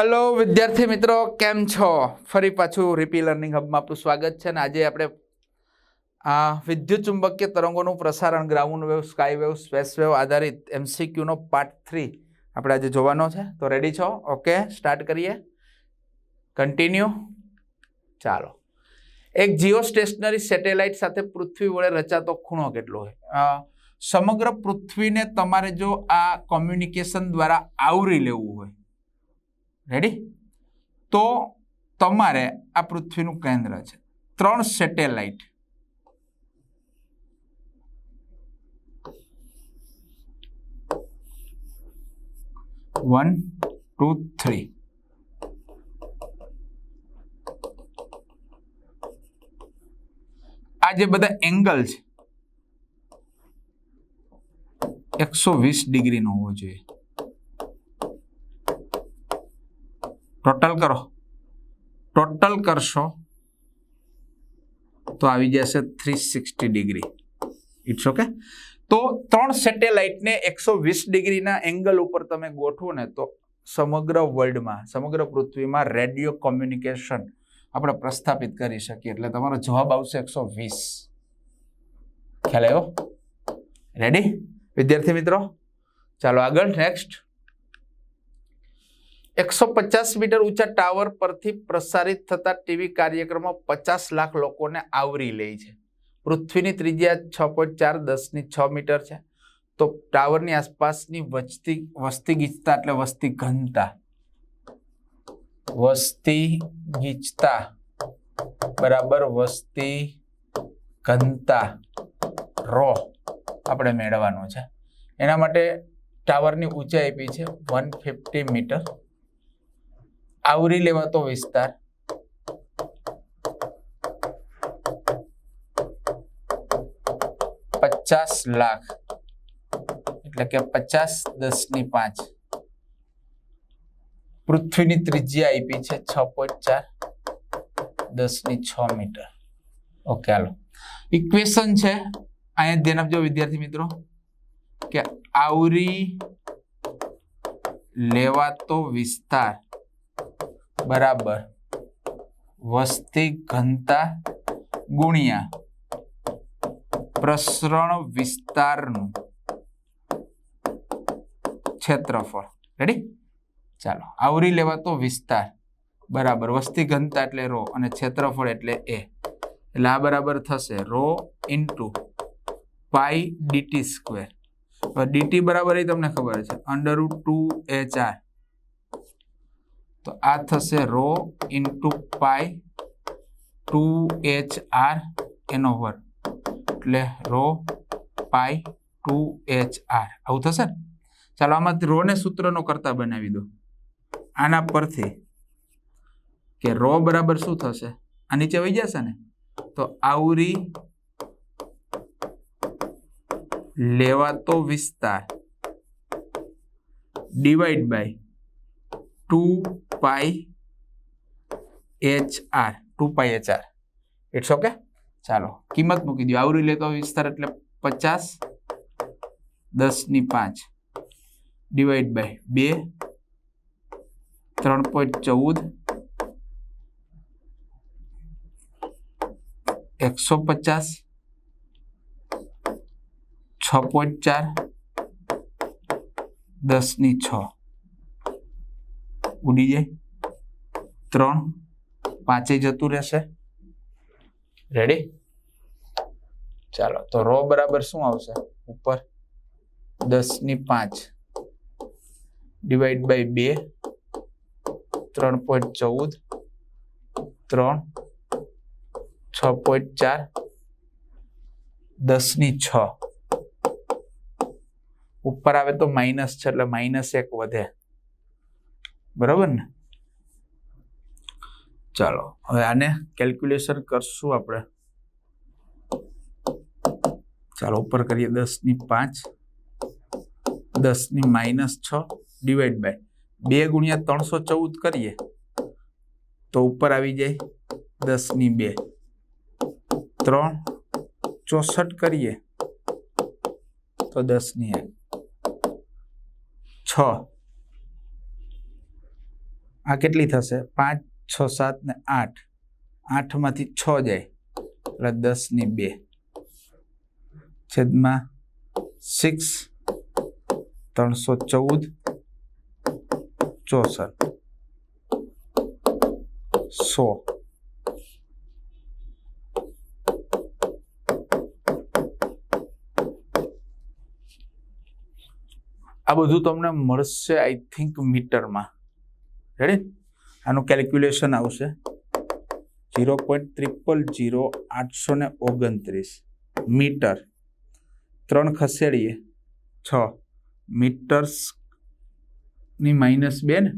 Hello વિદ્યાર્થી મિત્રો, કેમ છો? ફરી પાછું રીપી લર્નિંગ હબમાં આપણું સ્વાગત છે અને આજે આપણે આ વિદ્યુત ચુંબકીય તરંગોનું પ્રસારણ ground wave sky wave space wave આધારિત એમસીક્યુનો પાર્ટ થ્રી આપણે આજે જોવાનો છે. તો રેડી છો? ઓકે સ્ટાર્ટ કરીએ. કન્ટિન્યુ ચાલો. એક જીઓ સ્ટેશનરી સેટેલાઇટ સાથે પૃથ્વી વડે રચાતો ખૂણો કેટલો હોય? સમગ્ર પૃથ્વીને તમારે જો આ કોમ્યુનિકેશન દ્વારા આવરી લેવું હોય રેડી તો તમારે આ પૃથ્વીનું કેન્દ્ર છે. ત્રણ સેટેલાઇટ. વન ટુ થ્રી આ જે બધા એંગલ છે, એકસો વીસ ડિગ્રીનો હોવો જોઈએ. ટોટલ કરો. ટોટલ કરશો તો આવી જશે three sixty degree it's okay તો ત્રણ સેટેલાઇટને એકસો વીસ ડિગ્રીના એંગલ ઉપર તમે ગોઠવો ને તો સમગ્ર વર્લ્ડમાં, સમગ્ર પૃથ્વીમાં રેડિયો કોમ્યુનિકેશન આપણે પ્રસ્થાપિત કરી શકીએ. એટલે તમારો જવાબ આવશે એકસો વીસ. ખ્યાલ આવ્યો? રેડી વિદ્યાર્થી મિત્રો, ચાલો આગળ નેક્સ્ટ એકસો પચાસ મીટર ઊંચા ટાવર પરથી પ્રસારિત થતા ટીવી કાર્યક્રમો પચાસ લાખ લોકોને આવરી લે છે. પૃથ્વીની ત્રિજ્યા છ પોઈન્ટ ચાર દસની છ મીટર છે. તો ટાવરની આસપાસની વસ્તી વસ્તી ગીચતા એટલે વસ્તી ઘનતા. વસ્તી ગીચતા બરાબર વસ્તી ઘનતા રો આપણે મેળવવાનો છે. એના માટે ટાવરની ઊંચાઈ આપી છે વન ફિફ્ટી મીટર. આવરી લેવાતો વિસ્તાર. પચાસ લાખ. એટલે કે પચાસ દસની પાંચ. પૃથ્વીની ત્રિજ્યા આપી છે છ પોઈન્ટ ચાર દસની છ મીટર. ઓકે હાલો. ઇક્વેશન છે, અહીંયા ધ્યાન આપજો વિદ્યાર્થી મિત્રો, કે આવરી લેવાતો વિસ્તાર. બરાબર. વસ્તી ઘનતા ગુણ્યા પ્રસરણ વિસ્તારનું ક્ષેત્રફળ. રેડી ચાલો, આવરી લેવાતો વિસ્તાર. બરાબર, વસ્તી ઘનતા એટલે રો અને ક્ષેત્રફળ એટલે એ એટલે આ બરાબર થશે rho into pi DT square DT બરાબર એ તમને ખબર છે અંડર ટુ એચ આર તો આ થશે rho into pi two H R એનો વર્ગ. એટલે rho pi two H R. આવું થશે ને? ચાલો આમાં રો ને સૂત્રનો કરતા બનાવી દો. આના પરથી કે રો બરાબર શું થશે? આ નીચે વહી જશે ને? તો આવરી લેવાતો વિસ્તાર divide by two pi H R two pi H R it's okay ચાલો કિંમત મૂકી દો આવરી લેતો વિસ્તાર એટલે પચાસ દસની પાંચ ડિવાઈડ બાય બે, ત્રણ પોઈન્ટ ચૌદ, એકસો પચાસ, છ પોઈન્ટ ચાર દસની છ. ઉડી જાય. ત્રણ, પાંચે જતું રહેશે. રેડી ચાલો, તો રો બરાબર શું આવશે? ઉપર દસની પાંચ. ડિવાઈડ બાય બે. ત્રણ પોઈન્ટ ચૌદ. ત્રણ, છ પોઈન્ટ ચાર. દસની છ. ઉપર આવે તો માઇનસ છે, એટલે માઇનસ એક વધે. બરાબર ને? ચાલો, હવે આને કેલ્ક્યુલેશન કરશું આપણે. ચાલો, ઉપર કરીએ દસની પાંચ, દસની માઇનસ છ ડિવાઈડ બાય બે ગુણ્યા ત્રણસો ચૌદ કરીએ, તો ઉપર આવી જાય દસની બે. ત્રણ ચોસઠ કરીએ, તો દસની એક. છ આ કેટલી થશે? પાંચ, છ, સાત ને આઠ. આઠમાંથી છ જાય. એટલે દસની બે. છેદમાં સિક્સ ત્રણસો ચૌદ, ચોસઠ. સો. આ બધું તમને મળશે આઈ થિંક મીટરમાં. રેડી આનું કેલ્ક્યુલેશન આવશે. ઝીરો પોઈન્ટ ત્રિપલ જીરો આઠસો ને ઓગણત્રીસ મીટર. ત્રણ ખસેડીએ. છ. મીટર્સની માઇનસ બે ને.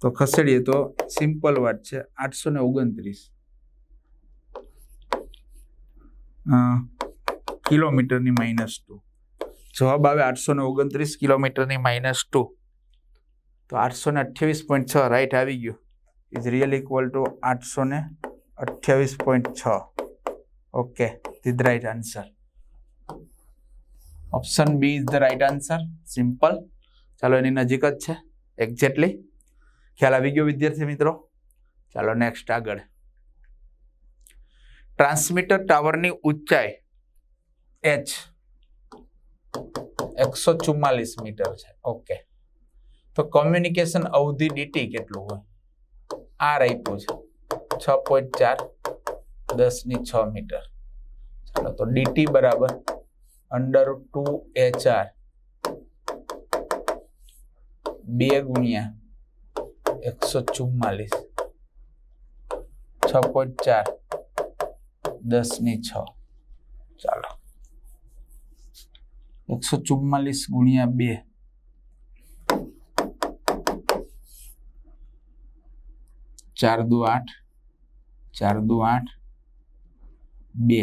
તો ખસેડીએ તો સિમ્પલ વાત છે, આઠસો ને ઓગણત્રીસ. કિલોમીટરની માઇનસ ટુ જવાબ આવે આઠસો ને ઓગણત્રીસ કિલોમીટરની માઇનસ ટુ તો આઠસો ને અઠ્યાવીસ પોઈન્ટ છ રાઈટ આવી ગયું. ઇઝ રિયલ ઇક્વલ ટુ આઠસો ને અઠ્યાવીસ પોઈન્ટ છ. Okay the right answer option B is the right answer simple ચાલો એની નજીક જ છે. એક્ઝેક્ટલી ખ્યાલ આવી ગયો વિદ્યાર્થી મિત્રો? ચાલો નેક્સ્ટ આગળ. ટ્રાન્સમીટર ટાવરની ઊંચાઈ એચ એકસો ચુમ્માલીસ મીટર છે. ઓકે તો કોમ્યુનિકેશન અવધિ ડીટી કેટલું હોય? આર આપ્યું છે. છ પોઈન્ટ ચાર, દસની છ મીટર. ચાલો તો ડીટી બરાબર અંડર ટુ એચ આર બે ગુણ્યા એકસો ચુમ્માલીસ છ પોઈન્ટ ચાર, દસની છ. ચાલો. એકસો ચુમ્માલીસ ગુણ્યા બે. ચાર દુ આઠ. ચાર દુ આઠ. બે.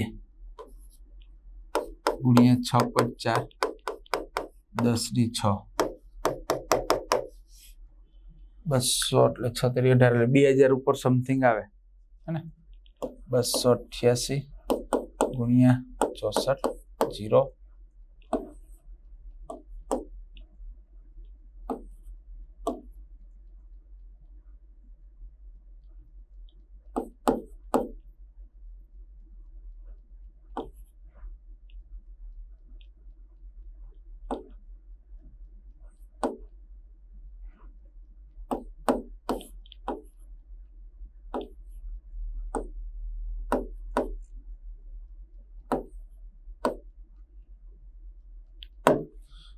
ગુણ્યા છ પોઈન્ટ ચાર. દસની છ. બસો એટલે છત્રીસ અઢાર એટલે બે હજાર ઉપર સમથિંગ આવે. હે ને? બસો અઠ્યાસી ગુણ્યા ચોસઠ જીરો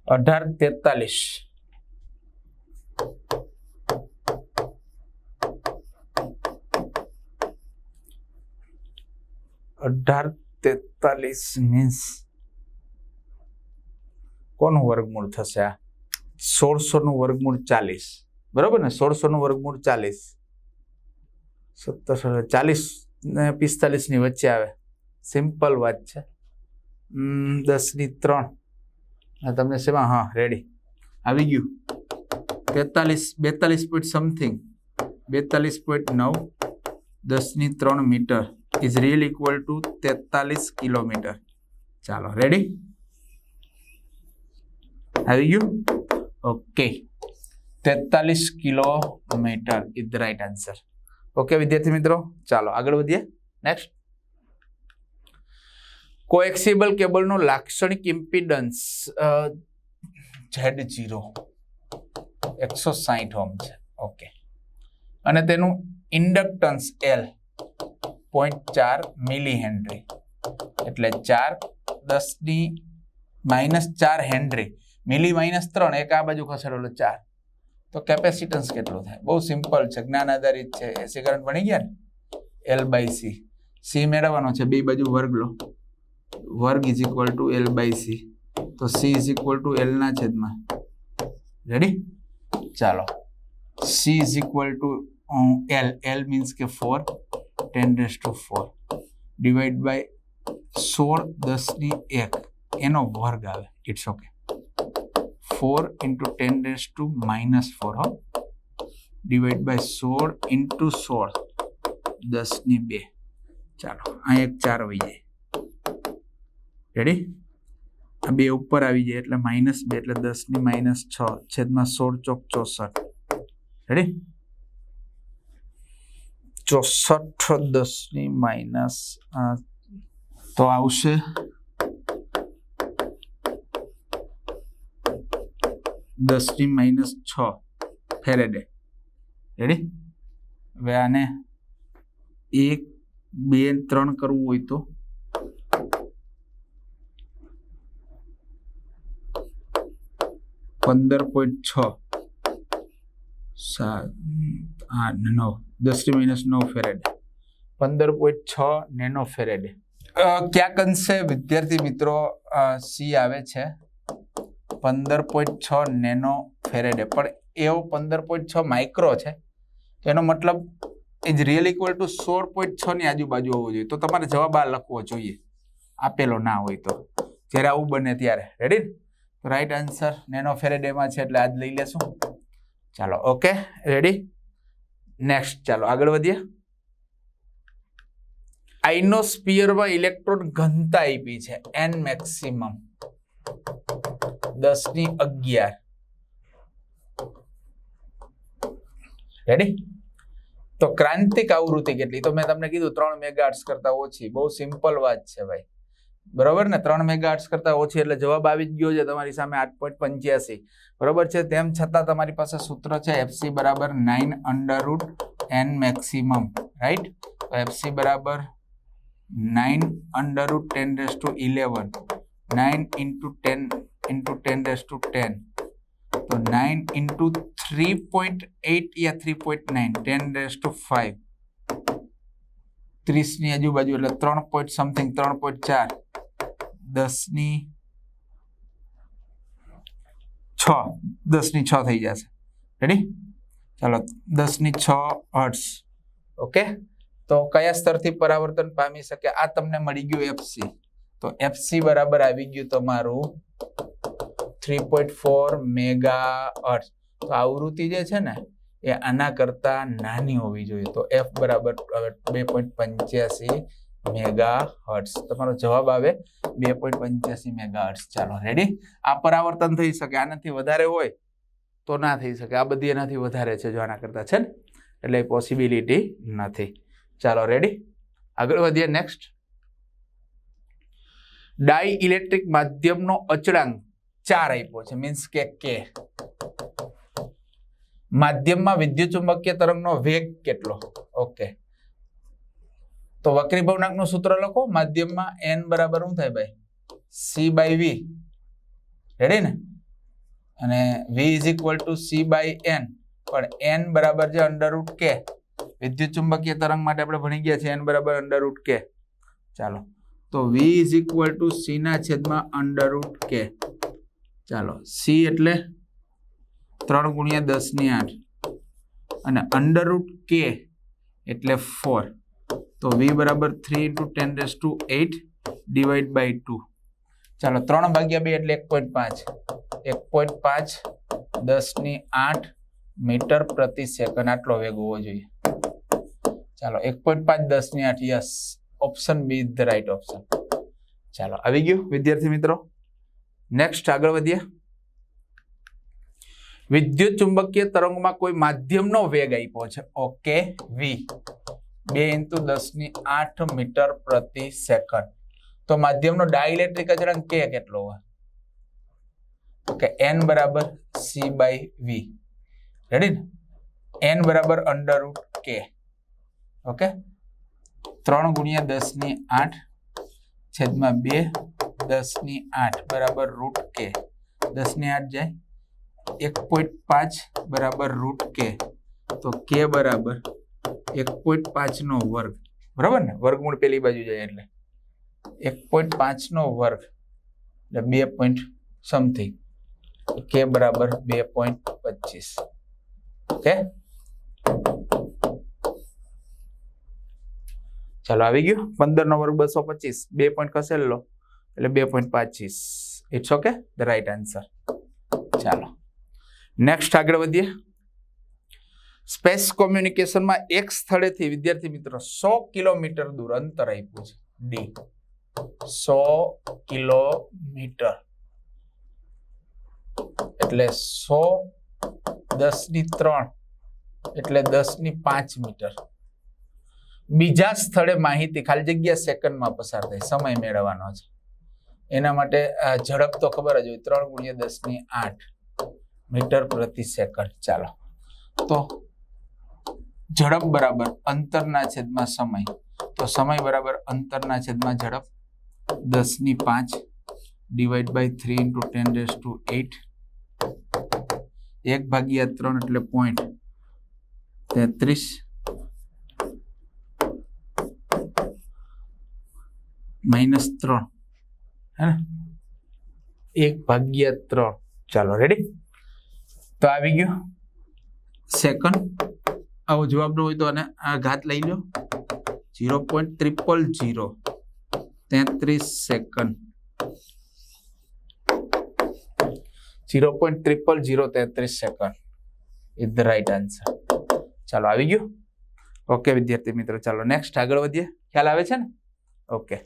અઢાર તેતાલીસ. અઢાર તેતાલીસ મીન્સ કોનું વર્ગમૂળ થશે આ? સોળસો નું વર્ગમૂળ ચાલીસ. બરોબર ને? સોળસો નું વર્ગમૂળ ચાલીસ. સત્તરસો ચાલીસ ને પિસ્તાલીસની વચ્ચે આવે. સિમ્પલ વાત છે. દસની ત્રણ. તમને શેમાં હા રેડી આવી ગયું. તેતાલીસ બેતાલીસ પોઈન્ટ સમથિંગ બેતાલીસ પોઈન્ટ નવ. દસની ત્રણ metre. Is real equal to તેતાલીસ કિલોમીટર. ચાલો રેડી આવી ગયું? ઓકે તેતાલીસ kilometre is the right answer okay વિદ્યાર્થી મિત્રો, ચાલો આગળ વધીએ. નેક્સ્ટ કોએક્સિબલ કેબલનું લાક્ષણિક ઇમ્પિડન્સ ઝેડ જીરો એકસો સાહીઠ ઓમ છે. ઓકે અને તેનું ઇન્ડક્ટન્સ એલ પોઈન્ટ ચાર મિલી હેનરી એટલે ચાર દસની માઇનસ ચાર હેનરી મિલી માઇનસ ત્રણ, એક આ બાજુ ખસેડેલો ચાર. તો કેપેસિટન્સ કેટલું થાય? બહુ સિમ્પલ છે. જ્ઞાન આધારિત છે. એસી કરંટ બની ગયા ને? એલ બાય સી સી મેળવવાનો છે. બે બાજુ વર્ગ લો. વર્ગ is equal to L by C તો C is equal to L ના છેદમાં રેડી ચાલો C is equal to L L means કે four ten raise to four divide by સોળ દસની એક એનો વર્ગ આવે it's okay four into ten raise to minus four હો ડિવાઈડ બાય સોળ ઇન્ટુ સોળ દસની બે ચાલો આ એક ચાર આવી જાય રેડી આ બે ઉપર આવી જાય એટલે માઇનસ બે એટલે દસની માઇનસ છ, છેદમાં સોળ ચોક ચોસઠ. રેડી ચોસઠ, દસની માઇનસ તો આવશે. દસની માઇનસ છ ફેરેડે રેડી હવે આને એક, બે ત્રણ કરવું હોય તો? પંદર પોઈન્ટ છ. સાત આઠ નવ. દસની માઇનસ નવ ફેરેડે. પંદર પોઈન્ટ છ નેનો ફેરેડે ક્યાંક અંશે વિદ્યાર્થી મિત્રો સી આવે છે. પંદર પોઈન્ટ છ નેનો ફેરેડે પણ એવો પંદર પોઈન્ટ છ માઇક્રો છે. એનો મતલબ ઇઝ રિયલ ઇક્વલ ટુ સોળ પોઈન્ટ છ ની આજુબાજુ હોવો જોઈએ. તો તમારે જવાબ આ લખવો જોઈએ. આપેલો ના હોય તો. જ્યારે આવું બને ત્યારે. રેડી રાઈટ આન્સર નેનો ફેરેડેમાં છે એટલે આજ લઈ લેશું. ચાલો ઓકે રેડી નેક્સ્ટ ચાલો, આગળ વધીએ. આઇનોસ્પિયરમાં ઇલેક્ટ્રોન ઘનતા આપી છે એન મેક્સિમમ દસની અગિયાર. રેડી તો ક્રાંતિક આવૃત્તિ કેટલી? તો મેં તમને કીધું, ત્રણ મેગાટ્સ કરતા ઓછી. બહુ સિમ્પલ વાત છે ભાઈ. બરોબર ને? ત્રણ મેગાહર્ટ્ઝ કરતા ઓછી એટલે જવાબ આવી જ ગયો છે તમારી સામે આઠ પોઈન્ટ પંચ્યાસી. બરાબર છે? તેમ છતાં તમારી પાસે સૂત્ર છે એફસી બરાબર nine under root N maximum right તો એફસી બરાબર nine under root ten raise to eleven nine into ten into ten raise to ten તો nine into three point eight yeah three point nine ten raise to five ત્રીસની આજુબાજુ એટલે ત્રણ point something ત્રણ point ચાર. દસની છ. દસની છ થઈ જશે. રેડી ચાલો, દસની છ હર્ટ્સ ઓકે તો કયા સ્તરથી પરાવર્તન પામી શકે? આ તમને મળી ગયું એફસી તો એફસી બરાબર આવી ગયું તમારું three point four mega hertz તો આવૃત્તિ જે છે ને, એ આના કરતા નાની હોવી જોઈએ. તો એફ બરાબર બે પોઈન્ટ પંચ્યાસી મેગા હર્ટ્સ તમારો જવાબ આવે બે પોઈન્ટ પંચ્યાસી મેગા હર્ટ્સ ચાલો રેડી આ પરાવર્તન થઈ શકે, આનાથી વધારે હોય તો ના થઈ શકે. આ બધી એનાથી વધારે છે જો આના કરતા, છે ને? એટલે પોસિબિલિટી નથી. ચાલો રેડી આગળ વધીએ નેક્સ્ટ ડાઈ ઇલેક્ટ્રિક માધ્યમનો અચળાંક ચાર આપ્યો છે મીન્સ કે કે માધ્યમમાં વિદ્યુત ચુંબકીય તરંગનો વેગ કેટલો? ઓકે તો વક્રી ભવનાંકનું સૂત્ર લખો. માધ્યમમાં એન બરાબર શું થાય ભાઈ? સી બાય વી રેડી ને? અને V is equal to C by N પણ એન બરાબર છે અંડર રૂટ કે વિદ્યુત ચુંબકીય તરંગ માટે આપણે ભણી ગયા છે એન બરાબર અંડર રૂટ કે ચાલો. તો V is equal to C ના છેદમાં અંડર રૂટ કે ચાલો. સી એટલે ત્રણ ગુણ્યા દસની આઠ. અને અંડર રૂટ કે એટલે ફોર તો વી બરાબર three into ten raise to eight divide by two ચાલો ત્રણ ભાગ્યા બે એટલે એક પોઈન્ટ પાંચ. એક પોઈન્ટ પાંચ દસની આઠ મીટર પ્રતિ સેકન્ડ. આટલો વેગ હોવો જોઈએ. ચાલો એક પોઈન્ટ પાંચ દસની આઠ. Yes option B the right option ચાલો, આવી ગયું વિદ્યાર્થી મિત્રો. નેક્સ્ટ આગળ વધીએ. વિદ્યુત ચુંબકીય તરંગમાં કોઈ માધ્યમનો વેગ આપ્યો છે. ઓકે વી બે ઇન્ટુ દસની આઠ મીટર પ્રતિ સેકન્ડ. તો માધ્યમનો ડાઇલેક્ટ્રિક અચળાંક કે કેટલો હોય? ઓકે એન બરાબર સી બાય વી રેડી ને? એન બરાબર અંડર રૂટ કે ઓકે? ત્રણ ગુણ્યા દસની આઠ છેદમાં બે, દસની આઠ બરાબર રૂટ કે દસની આઠ જાય. એક પોઈન્ટ પાંચ બરાબર રૂટ કે તો કે બરાબર એક પોઈન્ટ પાંચનો વર્ગ. બરાબર ને? વર્ગમૂળ પેલી બાજુ જાય એટલે. એક પોઈન્ટ પાંચનો વર્ગ. એટલે બે પોઈન્ટ સમથિંગ કે બરાબર બે પોઈન્ટ પચીસ. ઓકે? ચાલો આવી ગયું. પંદર નો વર્ગ બસો પચીસ. બે પોઈન્ટ ખસેડ લો એટલે બે પોઈન્ટ પચીસ it's okay the right answer ચાલો. નેક્સ્ટ આગળ વધીએ. સ્પેસ કોમ્યુનિકેશનમાં એક સ્થળેથી વિદ્યાર્થી મિત્રો સો કિલોમીટર દૂર અંતર આપ્યું છે. ડી સો કિલોમીટર. એટલે સો દસની ત્રણ, એટલે દસની પાંચ મીટર. બીજા સ્થળે માહિતી ખાલી જગ્યા સેકન્ડમાં પસાર થાય, સમય મેળવવાનો છે. એના માટે ઝડપ તો ખબર જ હોય, ત્રણ ગુણ્યા દસની આઠ મીટર પ્રતિ સેકન્ડ. ચાલો. તો ઝડપ બરાબર અંતરના છેદમાં સમય. તો સમય બરાબર અંતરના છેદમાં ઝડપ દસની પાંચ divide by three into ten days two eight એક ભાગ્યા ત્રણ એટલે પોઈન્ટ તેત્રીસ. માઇનસ ત્રણ. હે ને? એક ભાગ્યા ત્રણ. ચાલો રેડી તો આવી ગયું. સેકન્ડ આવો જવાબ ન હોય તો અને આ ઘાત લઈ લો ઝીરો પોઈન્ટ ત્રિપલ ઝીરો. તેત્રીસ second. Zero point triple zero તેત્રીસ second. Is the right answer ચાલો આવી ગયું? ઓકે વિદ્યાર્થી મિત્રો, ચાલો નેક્સ્ટ આગળ વધીએ. ખ્યાલ આવે છે ને? ઓકે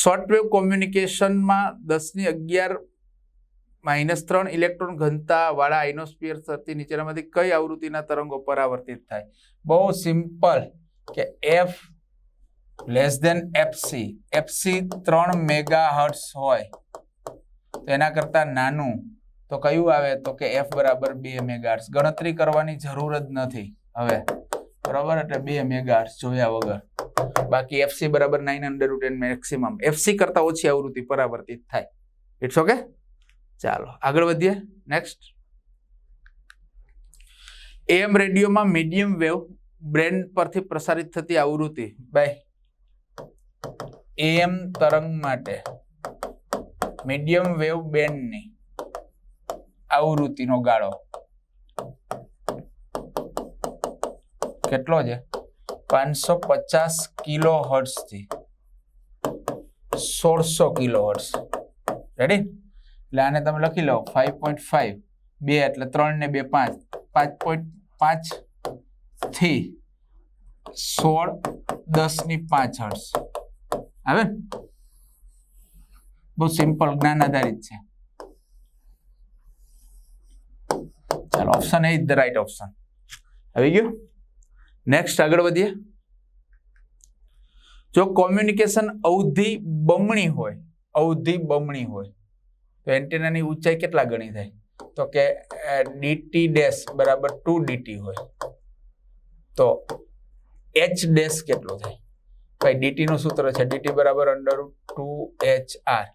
શોર્ટવેવ કોમ્યુનિકેશનમાં દસની અગિયાર માઇનસ ત્રણ ઇલેક્ટ્રોન ઘનતા વાળા આઇનોસ્ફિયર સરથી નીચેનામાંથી કઈ આવૃત્તિના તરંગો પરાવર્તિત થાય? બહુ સિમ્પલ કે F less than FC FC ત્રણ મેગા હર્ટ્સ હોય. તો એના કરતા નાનું. તો કયું આવે? તો કે એફ બરાબર બે મેગાહર્ટ્સ ગણતરી કરવાની જરૂર જ નથી હવે. બરાબર? એટલે બે મેગાર્ટ્સ જોયા વગર. બાકી એફસી બરાબર nine hundred ten maximum FC કરતા ઓછી આવૃત્તિ પરાવર્તિત થાય. ઇટ્સ ઓકે ચાલો, આગળ વધીએ. નેક્સ્ટ એમ રેડિયોમાં મીડિયમ વેવ બ્રેન્ડ પરથી પ્રસારિત થતી આવૃત્તિ. બાય એમ તરંગ માટે મીડિયમ વેવ બેન્ડની આવૃત્તિનો ગાળો. કેટલો છે? પાંચસો પચાસ કિલો હર્ષથી સોળસો કિલો હર્ટ્સ રેડી એટલે આને તમે લખી લો ફાઈવ પોઈન્ટ ફાઈવ બે એટલે ત્રણ ને બે પાંચ પાંચ પોઈન્ટ પાંચથી સોળ દસની પાંચ હર્ષ આવે? બહુ સિમ્પલ જ્ઞાન આધારિત છે. ચાલો option A is the right option આવી ગયું? નેક્સ્ટ આગળ વધીએ. જો કોમ્યુનિકેશન અવધિ બમણી હોય, અવધિ બમણી હોય તો એન્ટેનાની ઊંચાઈ કેટલા ગણી થાય? તો કે ડીટી ડેશ બરાબર ટુ ડીટી હોય. તો એચ ડેશ કેટલો થાય? ભાઈ ડીટી નું સૂત્ર છે ડીટી બરાબર અંડર ટુ એચ આર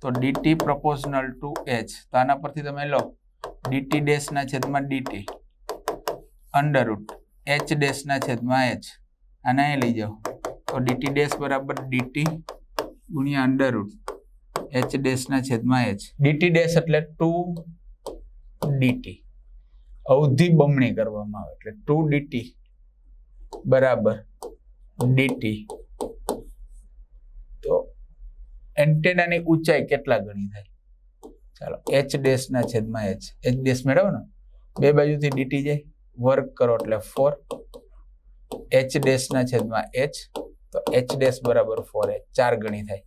તો ડીટી પ્રપોઝનલ ટુ એચ તો આના પરથી તમે લો ડીટી ડેશ ના છેદમાં DT under root H dash ના છેદમાં એચ આને લઈ જાઓ. તો ડીટી ડેશ બરાબર ડીટી ગુણ્યા અંડર રૂટ એચ ડેશ ના છેદમાં એચ. ડીટી ડેશ એટલે ટુ ડીટી. અવધિ બમણી કરવામાં આવે એટલે ટુ ડીટી બરાબર ડીટી. તો એન્ટેનાની ઊંચાઈ કેટલા ગણી થાય? ચાલો, એચ ડેશ ના છેદમાં એચ. એચ ડેશ મેળવો ને. બે બાજુથી ડીટી જાય. વર્ક કરો એટલે ફોર. એચ ડેશ ના છેદમાં એચ. તો એચ ડેશ બરાબર ફોર એચ. ચાર ગણી થાય.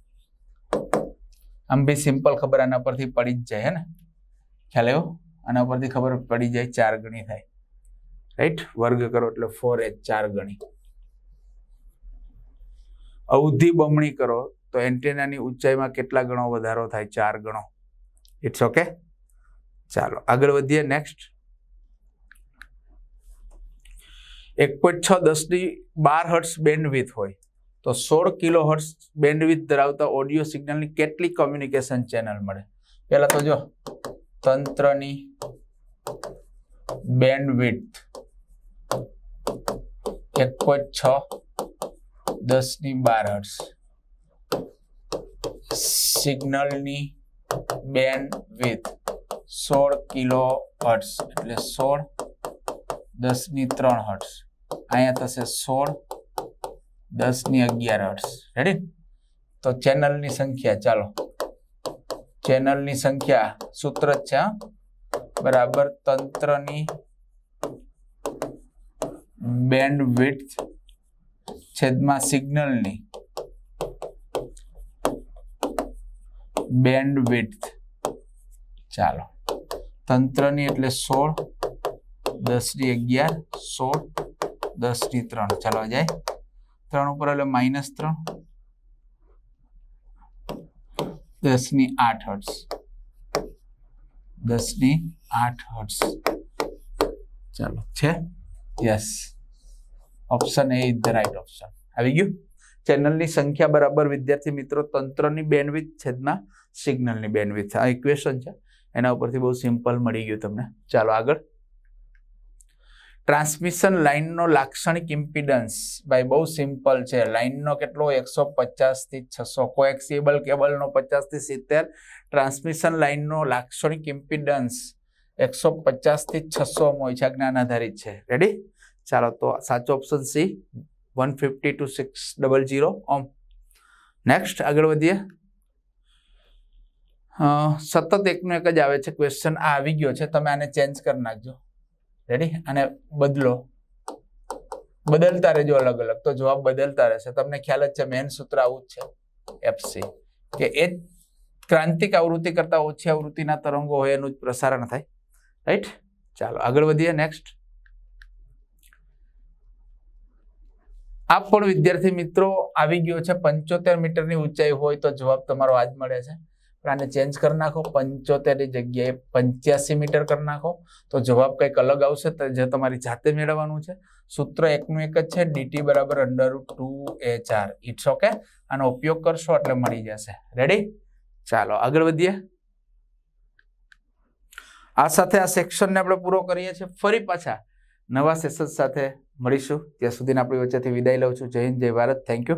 આમ બી સિમ્પલ ખબર આના પરથી પડી જ જાય હે ને. ખ્યાલ આવ્યો? આના પરથી ખબર પડી જાય ચાર ગણી થાય. રાઈટ વર્ગ કરો એટલે ફોર એચ ચાર ગણી. અવધિ બમણી કરો તો એન્ટેનાની ઊંચાઈમાં કેટલા ગણો વધારો થાય? ચાર ગણો. ઇટ્સ ઓકે ચાલો, આગળ વધીએ. નેક્સ્ટ એક પોઈન્ટ છ દસની બાર હર્ટ્સ બેન્ડવિથ હોય. તો સોળ કિલો હર્ટ્સ બેન્ડવિથ ધરાવતા ઓડિયો સિગ્નલની કેટલી કોમ્યુનિકેશન ચેનલ મળે? પહેલા તો જો, તંત્રની બેન્ડવિડ્થ એક પોઈન્ટ છ, દસની બાર હર્ટ્સ સિગ્નલની બેન્ડવિડ્થ સોળ કિલો હર્ટ્સ એટલે સોળ, દસની ત્રણ હર્ટ્સ અહીંયા થશે સોળ દસની અગિયાર હર્ટ્સ રેડી તો ચેનલની સંખ્યા, ચાલો. ચેનલની સંખ્યા સૂત્ર જ છે, હા? બરાબર, તંત્રની બેન્ડ વિડ્થ છેદમાં સિગ્નલની બેન્ડ વિડ્થ ચાલો. તંત્રની એટલે સોળ, દસની અગિયાર, સોળ, દસની ત્રણ. ચાલો, આ જાય. ત્રણ ઉપર એટલે માઇનસ ત્રણ. દસની આઠ હર્ટ્સ દસની આઠ હર્ટ્સ ચાલો, છે? Yes option A is the right option આવી ગયું ચેનલની સંખ્યા બરાબર, વિદ્યાર્થી મિત્રો, તંત્રની બેન્ડવિથ છેદમાં સિગ્નલની બેન્ડવિથ આ ઇક્વેશન છે. એના ઉપરથી બહુ સિમ્પલ મળી ગયું તમને. ચાલો આગળ. ટ્રાન્સમિશન લાઇનનો લાક્ષણિક ઇમ્પિડન્સ ભાઈ બહુ સિમ્પલ છે. લાઇનનો કેટલો? એકસો પચાસથી છસો. કોએક્સિબલ કેબલનો પચાસથી સિત્તેર. ટ્રાન્સમિશન લાઇનનો લાક્ષણિક ઇમ્પિડન્સ એકસો પચાસથી છસો હોય છે. જ્ઞાન આધારિત છે. રેડી ચાલો તો સાચો option C one fifty two six double zero ohm. Next આગળ વધીએ. સતત એકનો એક જ આવે છે. ક્વેશ્ચન આ આવી ગયો છે. તમે આને ચેન્જ કરી નાખજો. રેડી અને બદલો. બદલતા રહેજો અલગ અલગ. તો જવાબ બદલતા રહેશે. તમને ખ્યાલ જ છે, મેન સૂત્ર આવું જ છે. એફસી કે એ ક્રાંતિક આવૃત્તિ કરતા ઓછી આવૃત્તિના તરંગો હોય એનું જ પ્રસારણ થાય. રાઈટ ચાલો, આગળ વધીએ. નેક્સ્ટ આ પણ વિદ્યાર્થી મિત્રો, આવી ગયો છે પંચોતેર મીટરની ઊંચાઈ હોય તો જવાબ તમારો આજ મળે છે. આને ચેન્જ કરી નાખો. પંચોતેરની જગ્યાએ પંચ્યાસી મીટર કરી નાખો. તો જવાબ કંઈક અલગ આવશે. જે તમારી જાતે મેળવવાનું છે. સૂત્ર એકનું એક જ છે. ડીટી બરાબર under two H R it's okay આનો ઉપયોગ કરશો એટલે મળી જશે. રેડી ચાલો, આગળ વધીએ. આ સાથે આ સેક્શનને આપણે પૂરો કરીએ છીએ. ફરી પાછા નવા સેશન સાથે મળીશું. ત્યાં સુધીને આપણી વચ્ચેથી વિદાય લઉં છું. જય હિન્દ, જય ભારત. Thank you